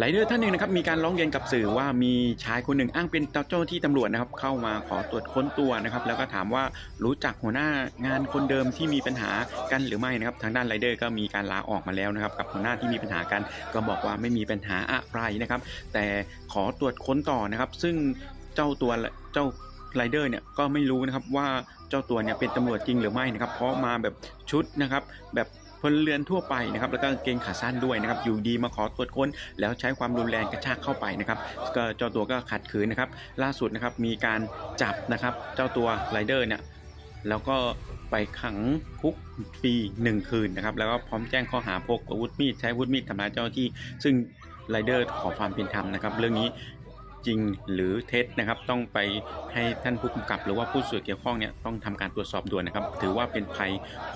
ไลเดอร์ท่านหนึ่งนะครับมีการร้องเรียนกับสื่อว่ามีชายคนหนึ่งอ้างเป็นเจ้าหน้าที่ตำรวจนะครับเข้ามาขอตรวจค้นตัวนะครับแล้วก็ถามว่ารู้จักหัวหน้างานคนเดิมที่มีปัญหากันหรือไม่นะครับทางด้านไรเดอร์ก็มีการลาออกมาแล้วนะครับกับหัวหน้าที่มีปัญหากัน ก็บอกว่าไม่มีปัญหาอะไรนะครับ แต่ขอตรวจค้นต่อนะครับ ซึ่งเจ้าตัวเจ้าไรเดอร์เนี่ยก็ไม่รู้นะครับว่าเจ้าตัวเนี่ยเป็นตำรวจจริงหรือไม่นะครับเพราะมาแบบชุดนะครับแบบ พลเรือนทั่วไปนะครับแล้วก็เกงขาสั้นด้วยนะครับอยู่ดีมาขอตรวจค้น แล้วใช้ความรุนแรงกระชากเข้าไปนะครับก็เจ้าตัวก็ขัดขืนนะครับล่าสุดนะครับมีการจับนะครับเจ้าตัวไรเดอร์เนี่ยแล้วก็ไปขังคุกฟรีหนึ่งคืนนะครับแล้วก็พร้อมแจ้งข้อหาพกอาวุธมีดใช้อาวุธมีดทำร้ายเจ้าหน้าที่ ซึ่งไรเดอร์ขอความเป็นธรรมนะครับ เรื่องนี้ จริงหรือเท็จนะครับ ต้องไปให้ท่านผู้กำกับหรือว่าผู้ส่วเกี่ยวข้องเนี่ยต้องทำการตรวจสอบด่วนนะครับ ถือว่าเป็นภัย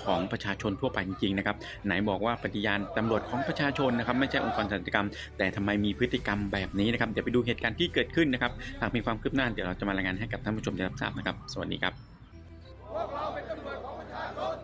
ของประชาชนทั่วไปจริงๆนะครับ ไหนบอกว่าปฏิญาณตำรวจของประชาชนนะครับ ไม่ใช่องค์กรสันติกรรม แต่ทำไมมีพฤติกรรมแบบนี้นะครับ เดี๋ยวไปดูเหตุการณ์ที่เกิดขึ้นนะครับ หากมีความคืบหน้าเดี๋ยวเราจะมารายงานให้กับท่านผู้ชมได้รับทราบนะครับ สวัสดีครับพวกเราเป็นตำรวจของประชาชน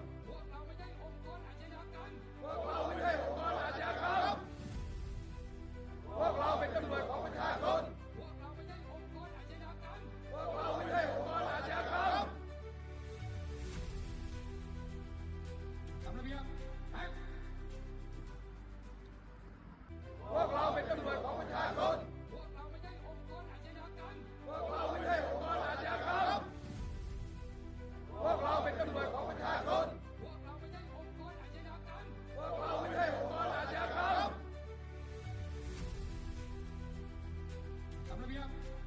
up.